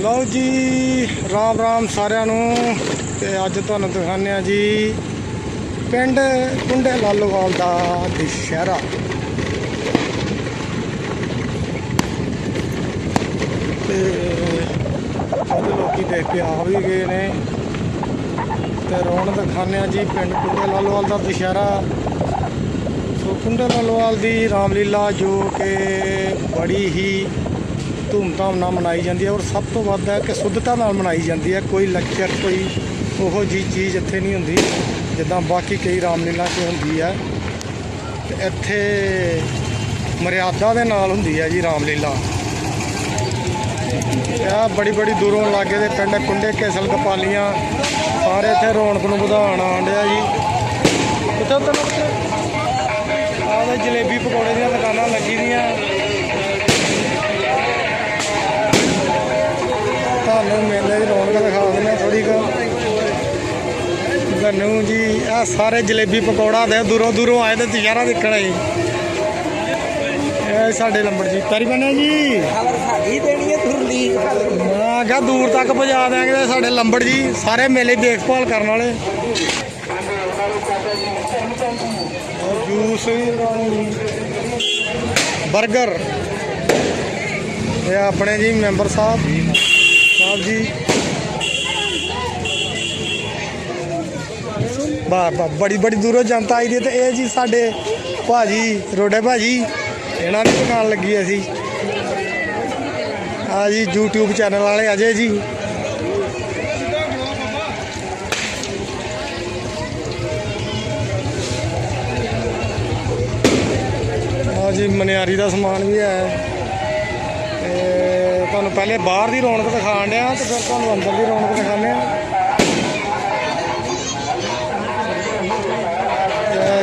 ਲਓ ਜੀ, ਰਾਮ ਰਾਮ ਸਾਰਿਆਂ ਨੂੰ ਤੇ ਅੱਜ ਤੁਹਾਨੂੰ ਦਿਖਾਉਂਦੇ ਆ ਜੀ ਪਿੰਡ ਕੁੰਡੇ ਲਾਲੋਵਾਲ ਦਾ ਦੁਸ਼ਹਿਰਾ। ਤੇ ਅੱਜ ਲੋਕੀ ਦੇਖ ਕੇ ਆ ਵੀ ਗਏ ਨੇ। ਤੇ ਰੌਣਕ ਦਿਖਾਉਂਦੇ ਆ ਜੀ ਪਿੰਡ ਕੁੰਡੇ ਲਾਲੋਵਾਲ ਦਾ ਦੁਸ਼ਹਿਰਾ। ਸੋ ਕੁੰਡੇ ਲਾਲੋਵਾਲ ਦੀ ਰਾਮਲੀਲਾ ਜੋ ਕਿ ਬੜੀ ਹੀ ਧੂਮਧਾਮ ਨਾਲ ਮਨਾਈ ਜਾਂਦੀ ਹੈ ਔਰ ਸਭ ਤੋਂ ਵੱਧ ਹੈ ਕਿ ਸ਼ੁੱਧਤਾ ਨਾਲ ਮਨਾਈ ਜਾਂਦੀ ਹੈ। ਕੋਈ ਲੱਚਰ ਕੋਈ ਉਹੋ ਜੀ ਚੀਜ਼ ਇੱਥੇ ਨਹੀਂ ਹੁੰਦੀ, ਜਿੱਦਾਂ ਬਾਕੀ ਕਈ ਰਾਮਲੀਲਾ 'ਚ ਹੁੰਦੀ ਹੈ। ਤੇ ਇੱਥੇ ਮਰਿਆਦਾ ਦੇ ਨਾਲ ਹੁੰਦੀ ਹੈ ਜੀ ਰਾਮਲੀਲਾ। ਇਹ ਬੜੀ ਬੜੀ ਦੂਰੋਂ ਲਾਗੇ ਦੇ ਪਿੰਡ ਕੁੰਡੇ ਕੇਸਲ ਕਪਾਲੀਆਂ ਸਾਰੇ ਇੱਥੇ ਰੌਣਕ ਨੂੰ ਵਧਾਉਣ ਆਂਡਿਆ ਜੀ। ਕਿੱਥੇ ਉੱਤੇ ਆਹ ਜਲੇਬੀ ਪਕੌੜੇ ਦੀਆਂ ਦੁਕਾਨਾਂ ਲੱਗੀ ਦੀਆਂ ਤੁਹਾਨੂੰ ਮੇਲੇ ਦੀ ਰੌਣਕ ਦਿਖਾ ਦਿੰਦੇ ਥੋੜੀ ਕੁ। ਤੁਹਾਨੂੰ ਜੀ ਆ ਸਾਰੇ ਜਲੇਬੀ ਪਕੌੜਾ ਦੇ ਦੂਰੋਂ ਦੂਰੋਂ ਆਏ ਤੇ ਦੁਸ਼ਹਿਰਾ ਦੇਖਣ ਆਏ। ਇਹ ਸਾਡੇ ਲੰਬੜ ਜੀ। ਪੈਰੀ ਬਣੇ ਜੀ। ਖਬਰ ਸਾਡੀ ਦੇਣੀ ਹੈ ਤੁਰਲੀ ਮੈਂ ਕਿਹਾ ਦੂਰ ਤੱਕ ਪਹੁੰਚਾ ਦਿਆਂਗੇ ਸਾਡੇ ਲੰਬੜ ਜੀ ਸਾਰੇ ਮੇਲੇ ਦੇਖਭਾਲ ਕਰਨ ਵਾਲੇ। ਜੂਸ 버ਗਰ ਇਹ ਆਪਣੇ ਜੀ ਮੈਂਬਰ ਸਾਹਿਬ। ਸਾਹਿਬ ਜੀ। ਬਾ ਬੜੀ ਬੜੀ ਦੂਰੋਂ ਜਨਤਾ ਆਈ ਦੀ ਤੇ ਇਹ ਜੀ ਸਾਡੇ ਭਾਜੀ, ਰੋਡੇ ਭਾਜੀ, ਇਹਨਾਂ ਦੀ ਦੁਕਾਨ ਲੱਗੀ ਹੈ ਆ ਜੀ, YouTube ਚੈਨਲ ਵਾਲੇ ਅਜੇ ਜੀ। ਆ ਜੀ, ਮਨਿਆਰੀ ਦਾ ਸਮਾਨ ਵੀ ਹੈ। ਤੁਹਾਨੂੰ ਪਹਿਲੇ ਬਾਹਰ ਦੀ ਰੌਣਕ ਦਿਖਾਣ ਡਿਆ ਤੇ ਫਿਰ ਤੁਹਾਨੂੰ ਅੰਦਰ ਦੀ ਰੌਣਕ ਦਿਖਾਉਂਦੇ ਆ।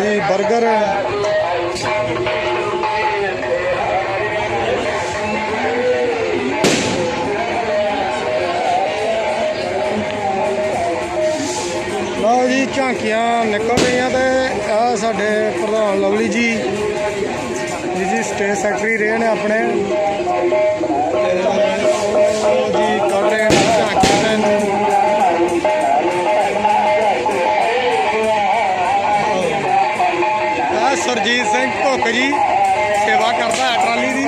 ਜੀ 버ਗਰ ਲਓ ਜੀ, ਝਾਂਕੀਆਂ ਨਿਕਲ ਰਹੀਆਂ ਤੇ ਆ ਸਾਡੇ ਪ੍ਰਧਾਨ ਲਵਲੀ ਜੀ ਜੀ ਜੀ ਸਟੇਟ ਸੈਕਟਰੀ ਰਹੇ ਨੇ ਆਪਣੇ। ਸਰਜੀਤ ਸਿੰਘ ਭੁੱਖ ਜੀ ਸੇਵਾ ਕਰਦਾ ਹੈ ਟਰਾਲੀ ਦੀ।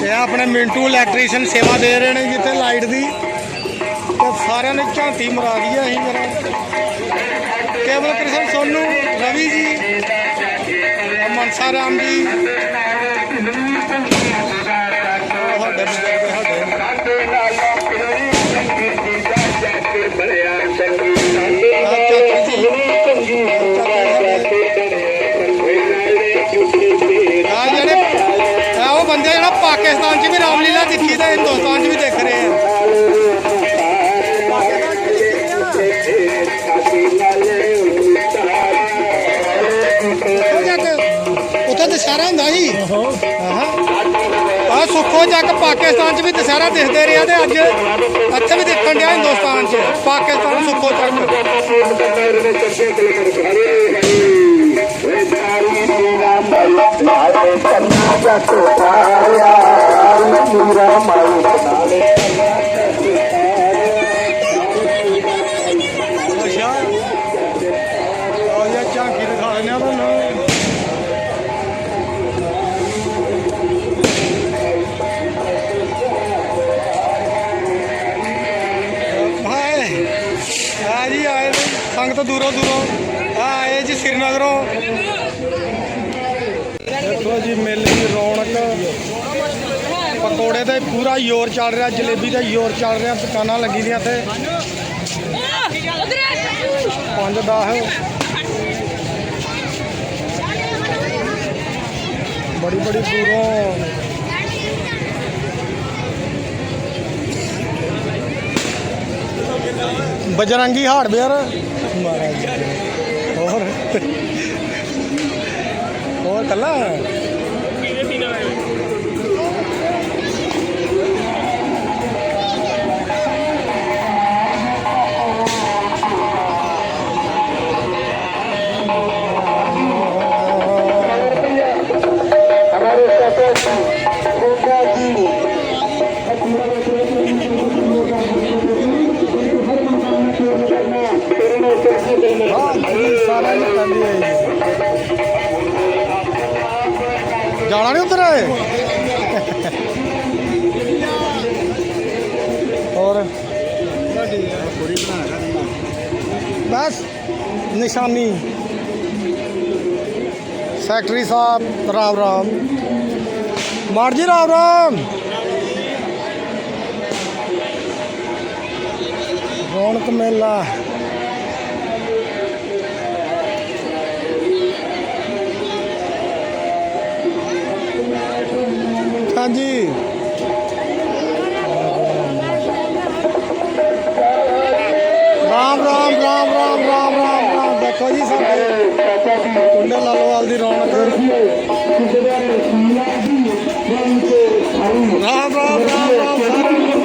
ਤੇ ਆਪਣੇ ਮਿੰਟੂ ਇਲੈਕਟ੍ਰੀਸ਼ੀਅਨ ਸੇਵਾ ਦੇ ਰਹੇ ਨੇ ਜਿੱਥੇ ਲਾਈਟ ਦੀ। ਤੇ ਸਾਰਿਆਂ ਨੇ ਝਾਂਤੀ ਮਰਾ ਦੀ ਹੈ ਅਸੀਂ ਮੇਰਾ। ਕੇਵਲ ਕ੍ਰਿਸ਼ਨ ਸੋਨੂ, ਰਵੀ ਜੀ, ਮਨਸਾ ਰਾਮ ਜੀ। ਪਾਕਿਸਤਾਨ 'ਚ ਵੀ ਦੁਸਹਿਰਾ ਦੇਖਦੇ ਰਿਹਾ ਆ ਤੇ ਅੱਜ ਇੱਥੇ ਵੀ ਦੇਖਣ ਡਿਆ ਹਿੰਦੁਸਤਾਨ 'ਚ। ਪਾਕਿਸਤਾਨ ਸੁੱਖੋ ਜੱਗ ਅੱਛਾ ਸੰਗਤ ਦੂਰੋਂ ਦੂਰੋਂ। ਆ, ਇਹ ਜੀ ਸ੍ਰੀਨਗਰੋਂ। ਦੇਖੋ ਜੀ, ਮੇਲੇ ਦੀ ਰੌਣਕ। ਪਕੌੜੇ ਦਾ ਪੂਰਾ ਜ਼ੋਰ ਚੱਲ ਰਿਹਾ, ਜਲੇਬੀ ਦਾ ਜ਼ੋਰ ਚੱਲ ਰਿਹਾ, ਦੁਕਾਨਾਂ ਲੱਗੀ ਦੀਆਂ ਤੇ। ਪੰਜ 10 ਬੜੀ ਬੜੀ ਦੂਰੋਂ। ਬਜਰੰਗੀ ਹਾਰਡਵੇਅਰ। ਮਹਾਰਾਜ ਹੋਰ? ਹੋਰ ਕੱਲਾ? है। और बस निशानी। सेक्रेटरी साहब राम राम। मार जी राम राम। रौनक मेला। ਰੌਣਕ ਮੇਲਾ ਹਾਂਜੀ ਰਾਮ ਰਾਮ ਰਾਮ ਰਾਮ ਰਾਮ ਰਾਮ ਰਾਮ ਦੇਖੋ ਜੀ ਸਾਡੇ ਕੁੰਡੇ ਲਾਲੋਵਾਲ ਦੀ ਰੌਣਕ ਰਾਮ ਰਾਮ ਰਾਮ ਰਾਮ ਸਾਰਿਆਂ ਨੂੰ।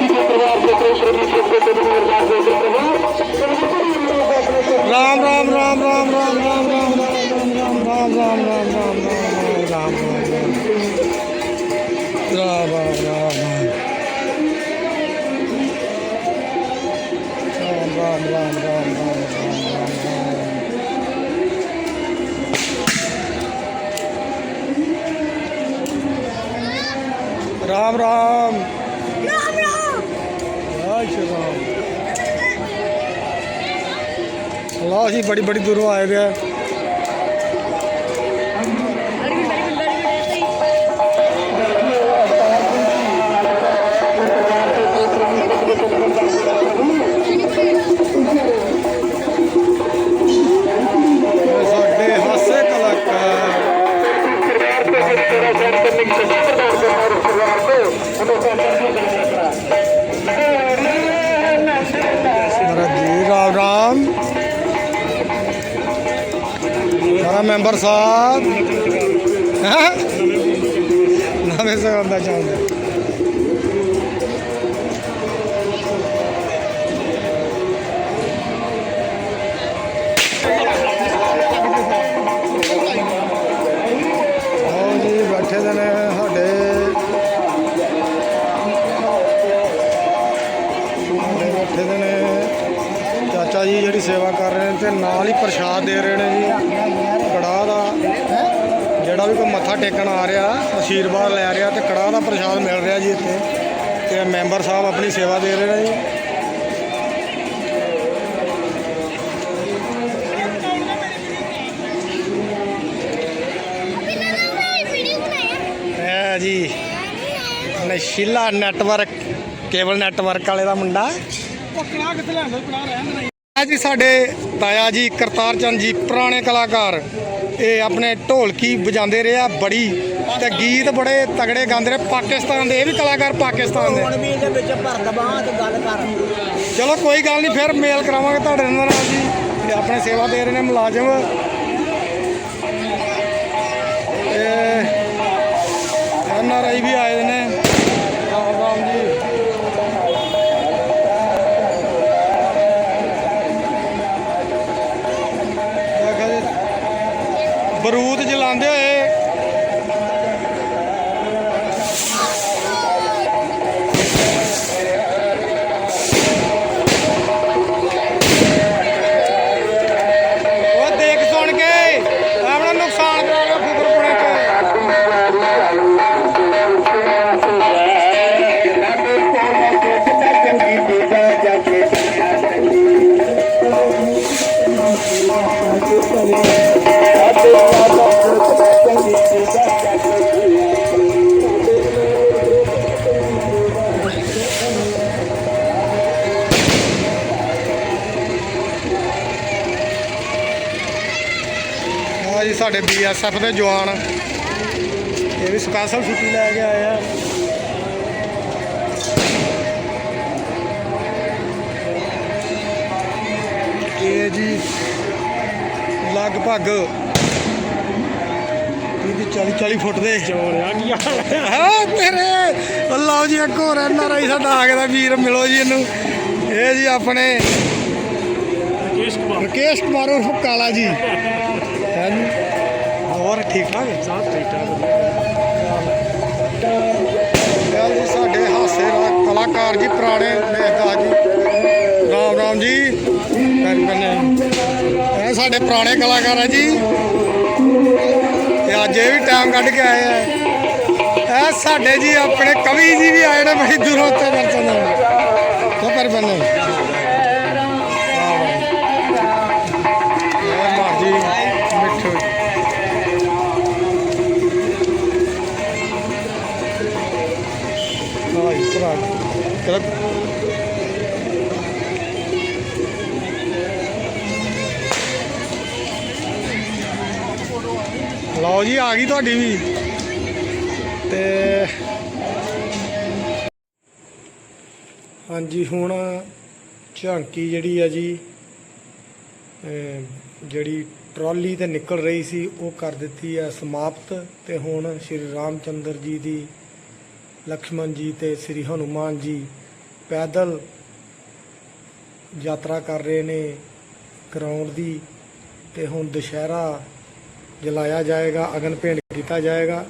ਰਾਮ ਰਾਮ ਰਾਮ ਰਾਮ ਰਾਮ ਰਾਮ ਰਾਮ ਰਾਮ ਰਾਮ ਰਾਮ ਰਾਮ ਰਾਮ ਰਾਮ ਰਾਮ ਰਾਮ ਰਾਮ ਰਾਮ ਰਾਮ ਰਾਮ ਰਾਮ ਰਾਮ ਰਾਮ ਰਾਮ ਰਾਮ ਲਓ ਜੀ ਬੜੀ ਬੜੀ ਦੂਰੋਂ ਆਏ ਵੇ ਸਾਰਾ ਮੈਂਬਰ ਸਾਹਿਬ। ਨਵੇਂ ਸਾਹਿਬ ਦਾ ਚਾਹੁੰਦਾ ਚਾਚਾ ਸੇਵਾ ਕਰ ਰਹੇ ਨੇ ਤੇ ਨਾਲ ਹੀ ਪ੍ਰਸ਼ਾਦ ਦੇ ਰਹੇ ਨੇ ਜੀ। ਕੜਾਹ ਦਾ, ਜਿਹੜਾ ਵੀ ਕੋਈ ਮੱਥਾ ਟੇਕਣ ਆ ਰਿਹਾ ਆਸ਼ੀਰਵਾਦ ਲੈ ਰਿਹਾ ਤੇ ਕੜਾਹ ਦਾ ਪ੍ਰਸ਼ਾਦ ਮਿਲ ਰਿਹਾ ਜੀ ਇੱਥੇ। ਤੇ ਮੈਂਬਰ ਸਾਹਿਬ ਆਪਣੀ ਸੇਵਾ ਦੇ ਰਹੇ ਨੇ ਜੀ। ਇਹ ਜੀ ਨਸ਼ੀਲਾ ਨੈਟਵਰਕ, ਕੇਬਲ ਨੈਟਵਰਕ ਵਾਲੇ ਦਾ ਮੁੰਡਾ। ਆ ਜੀ ਸਾਡੇ ਤਾਇਆ ਜੀ ਕਰਤਾਰ ਚੰਦ ਜੀ ਪੁਰਾਣੇ ਕਲਾਕਾਰ। ਇਹ ਆਪਣੇ ਢੋਲਕੀ ਵਜਾਉਂਦੇ ਰਹੇ ਆ ਬੜੀ ਤੇ ਗੀਤ ਬੜੇ ਤਗੜੇ ਗਾਉਂਦੇ ਰਹੇ। ਪਾਕਿਸਤਾਨ ਦੇ ਇਹ ਵੀ ਕਲਾਕਾਰ ਪਾਕਿਸਤਾਨ ਦੇ। ਹੁਣ ਵੀ ਇਹਦੇ ਵਿੱਚ ਭਰ ਦਬਾਂ ਤੇ ਗੱਲ ਕਰ। ਚਲੋ ਕੋਈ ਗੱਲ ਨਹੀਂ ਫਿਰ ਮੇਲ ਕਰਾਵਾਂਗੇ ਤੁਹਾਡੇ ਨਾਲ ਜੀ। ਆਪਣੇ ਸੇਵਾ ਦੇ ਰਹੇ ਨੇ ਮੁਲਾਜ਼ਮ। ਐਨ ਆਰ ਆਈ ਵੀ ਆਏ ਨੇ। ਬਰੂਦ ਜਲਾਉਂਦੇ ਹੋਏ ਆ ਜੀ ਸਾਡੇ ਬੀਐਸਐਫ ਦੇ ਜਵਾਨ। ਇਹ ਵੀ ਸਪੈਸ਼ਲ ਛੁੱਟੀ ਲੈ ਕੇ ਆਏ ਆ। ਇਹ ਜੀ ਲਗਭਗ ਇਹਦੀ 40 40 ਫੁੱਟ ਦੇ। ਚੋਰਿਆ ਕੀ ਹਾਂ ਤੇਰੇ ਲਓ ਜੀ ਇੱਕ ਹੋਰ ਐਨ ਆਰ ਆਈ ਸਾਡਾ ਆ ਗਿਆ ਵੀਰ ਮਿਲੋ ਜੀ ਇਹਨੂੰ। ਇਹ ਜੀ ਆਪਣੇ ਰਕੇਸ਼ ਕੁਮਾਰ। ਰਕੇਸ਼ ਕੁਮਾਰ ਕਾਲਾ ਜੀ। ਹੈ? ਹੋਰ ਠੀਕ ਠਾਕ? ਸਾਹਿਬ ਠੀਕ ਠਾਕ। ਗੱਲ ਜੀ ਸਾਡੇ ਹਾਸੇ ਦਾ ਕਲਾਕਾਰ ਜੀ ਪੁਰਾਣੇ ਦੇਖਦਾ ਜੀ। ਰਾਮ ਰਾਮ ਜੀ। ਬੰਨੇ ਸਾਡੇ ਪੁਰਾਣੇ ਕਲਾਕਾਰ ਆ ਜੀ। ਤੇ ਵੀ ਟਾਈਮ ਕੱਢ ਕੇ ਆਏ ਆ। ਇਹ ਸਾਡੇ ਜੀ ਆਪਣੇ ਕਵੀ ਜੀ ਵੀ ਆਏ ਨੇ ਬੜੀ ਦੂਰੋਂ ਤੇ। ਦਰਸ਼ਨ ਦੇਣ ਤੋਂ ਪਰ ਲਓ ਜੀ, ਆ ਗਈ ਤੁਹਾਡੀ ਵੀ। ਤੇ ਹਾਂਜੀ, ਹੁਣ ਝਾਂਕੀ ਜਿਹੜੀ ਆ ਜੀ ਜਿਹੜੀ ਟਰਾਲੀ ਤੇ ਨਿਕਲ ਰਹੀ ਸੀ, ਉਹ ਕਰ ਦਿੱਤੀ ਆ ਸਮਾਪਤ। ਤੇ ਹੁਣ ਸ਼੍ਰੀ ਰਾਮਚੰਦਰ ਜੀ ਦੀ ਲక్ష్మణ ਜੀ ਤੇ ਸ਼੍ਰੀ ਹਨੂਮਾਨ ਜੀ ਪੈਦਲ ਯਾਤਰਾ ਕਰ ਰਹੇ ਨੇ ਗਰਾਊਂਡ ਦੀ। ਤੇ ਹੁਣ ਦੁਸ਼ਹਿਰਾ ਜਲਾਇਆ ਜਾਏਗਾ, ਅਗਨ ਭੇਂਟ ਕੀਤਾ ਜਾਏਗਾ।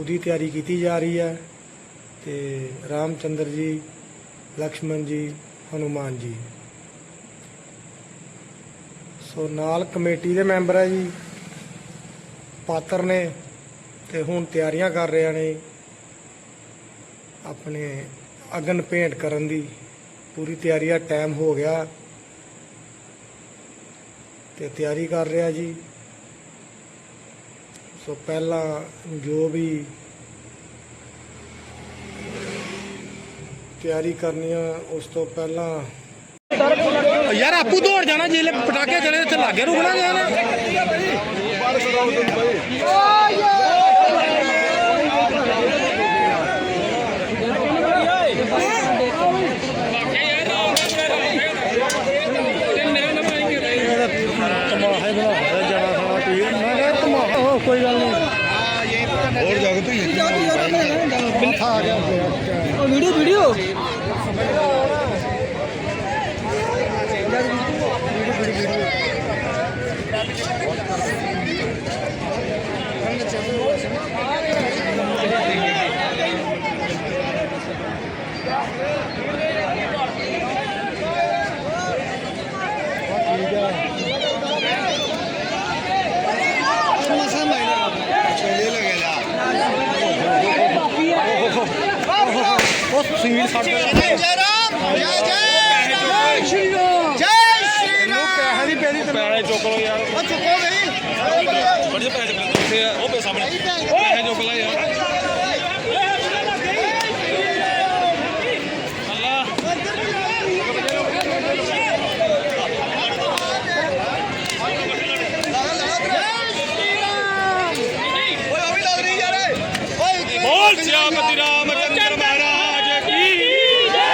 ਉਹਦੀ ਤਿਆਰੀ ਕੀਤੀ ਜਾ ਰਹੀ ਹੈ ਤੇ ਰਾਮਚੰਦਰ ਜੀ ਲక్ష్మణ ਜੀ, ਹਨੂਮਾਨ ਜੀ। ਸੋ ਨਾਲ ਕਮੇਟੀ ਦੇ ਮੈਂਬਰ ਹੈ ਜੀ, ਪਾਤਰ ਨੇ ਤੇ ਹੁਣ ਤਿਆਰੀਆਂ ਕਰ ਰਹੇ ਨੇ ਆਪਣੇ ਅਗਨ ਪੇਂਟ ਕਰਨ ਦੀ। ਪੂਰੀ ਤਿਆਰੀ ਆ ਟਾਈਮ ਹੋ ਗਿਆ ਤੇ ਤਿਆਰੀ ਕਰ ਰਿਹਾ ਜੀ। ਸੋ ਪਹਿਲਾਂ ਜੋ ਵੀ ਤਿਆਰੀ ਕਰਨੀ ਆ ਉਸ ਤੋਂ ਪਹਿਲਾਂ ਯਾਰ ਆਪੂ ਦੌੜ ਜਾਣਾ ਜਿਹੜੇ ਪਟਾਕੇ ਚਲੇ ਇੱਥੇ ਲਾਗੇ ਰੁਕਣਾ ਯਾਰ। ਤਮਾਹੇ ਬਣਾ ਜਾਣਾ ਖਾਣਾ ਪੀ ਮੈਂ ਕਿਹਾ ਤਮਾਹਾ ਹੋ ਕੋਈ ਗੱਲ ਨਹੀਂ ਹੋਰ ਜਗ ਤੋਂ ਮੱਥਾ ਆ ਗਿਆ ਵੀਡੀਓ ਵੀਡੀਓ। ਸੀਲ ਸਾਡੇ ਜੈ ਰਾਮ ਜੈ ਜੈ ਸ਼੍ਰੀ ਰਾਮ। ਜੈ ਸ਼੍ਰੀ ਨੂੰ ਪੈਸੇ ਦੀ ਪੈਦੀ ਤੇ ਪੈਸੇ ਚੁੱਕ ਲਓ ਯਾਰ। ਉਹ ਚੁੱਕੋ ਗਈ ਬੜੇ ਪੈਸੇ ਕਿੱਥੇ ਆ। ਉਹ ਪੇ ਸਾਹਮਣੇ। ਪੈਸੇ ਚੁੱਕ ਲੈ ਯਾਰ। ਬੋਲ ਸਿਆਪਤੀ ਰਾਮਚੰਦਰ ਮਹਾਰਾਜ ਕੀ ਜੈ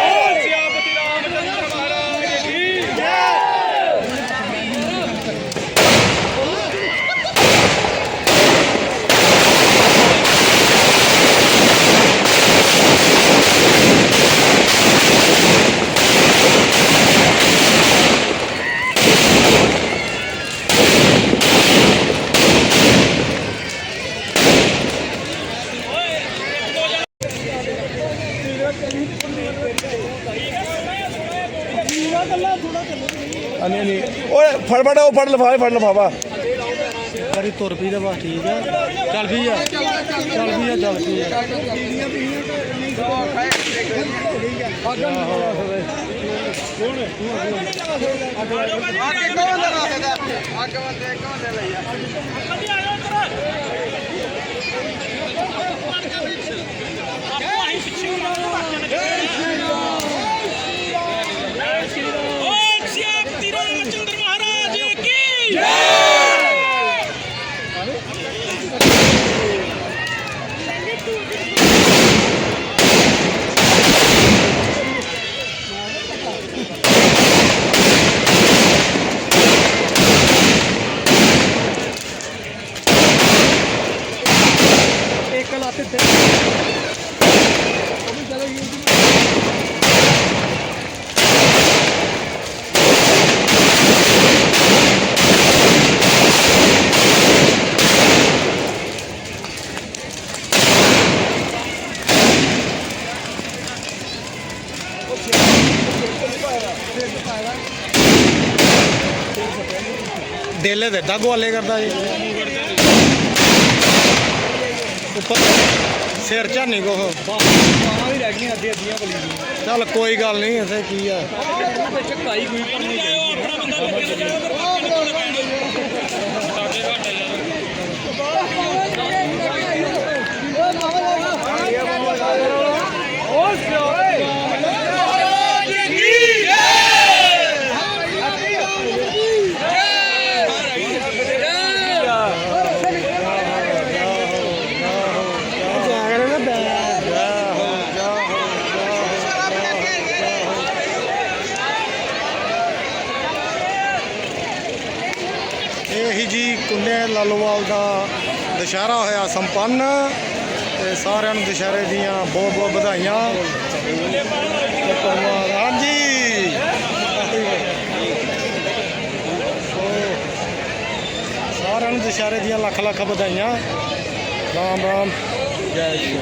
ਬੋਲ ਸਿਆਪਤੀ ਰਾਮਚੰਦਰ ਮਹਾਰਾਜ ਕੀ ਜੈ ਅਨੇ ਨਹੀਂ। ਓਏ ਫੜ ਫੜ ਉਹ ਫੜ ਲਫਾਵੇ ਫੜ ਲਫਾਵਾ ਕਰੀ ਤੁਰ ਪਈ ਤਾਂ ਬਸ ਠੀਕ ਆ। ਚੱਲ ਪਈ ਆ। ਚੱਲ ਪਈ ਆ ਚੱਲ ਪਈ ਆ। ਬੋਲ ਦਿਲ ਦਿੱਤਾ ਗਵਾਲੇ ਕਰਦਾ ਜੀ। ਉੱਪਰ ਸਿਰ ਝਾਨੀ ਕੋ ਬਾਹਾਂ ਵੀ ਰਹਿ ਗਈਆਂ ਅੱਧੀ ਅੱਧੀਆਂ ਬਲੀ ਦੀਆਂ ਚੱਲ ਕੋਈ ਗੱਲ ਨਹੀਂ ਇਥੇ ਕੀ ਆ ਵਿੱਚ ਕਾਈ ਕੋਈ ਪਰ ਨਹੀਂ ਚਾਹੀਦੀ ਇਹ ਲਾਲੋਵਾਲ ਦਾ ਦੁਸ਼ਹਿਰਾ ਹੋਇਆ ਸੰਪੰਨ ਤੇ ਸਾਰਿਆਂ ਨੂੰ ਦੁਸ਼ਹਿਰੇ ਦੀਆਂ ਬਹੁਤ ਬਹੁਤ ਵਧਾਈਆਂ। ਹਾਂਜੀ। ਸਾਰਿਆਂ ਨੂੰ ਦੁਸ਼ਹਿਰੇ ਦੀਆਂ ਲੱਖ ਲੱਖ ਵਧਾਈਆਂ। ਰਾਮ ਰਾਮ। ਜੈ ਸ਼੍ਰੀ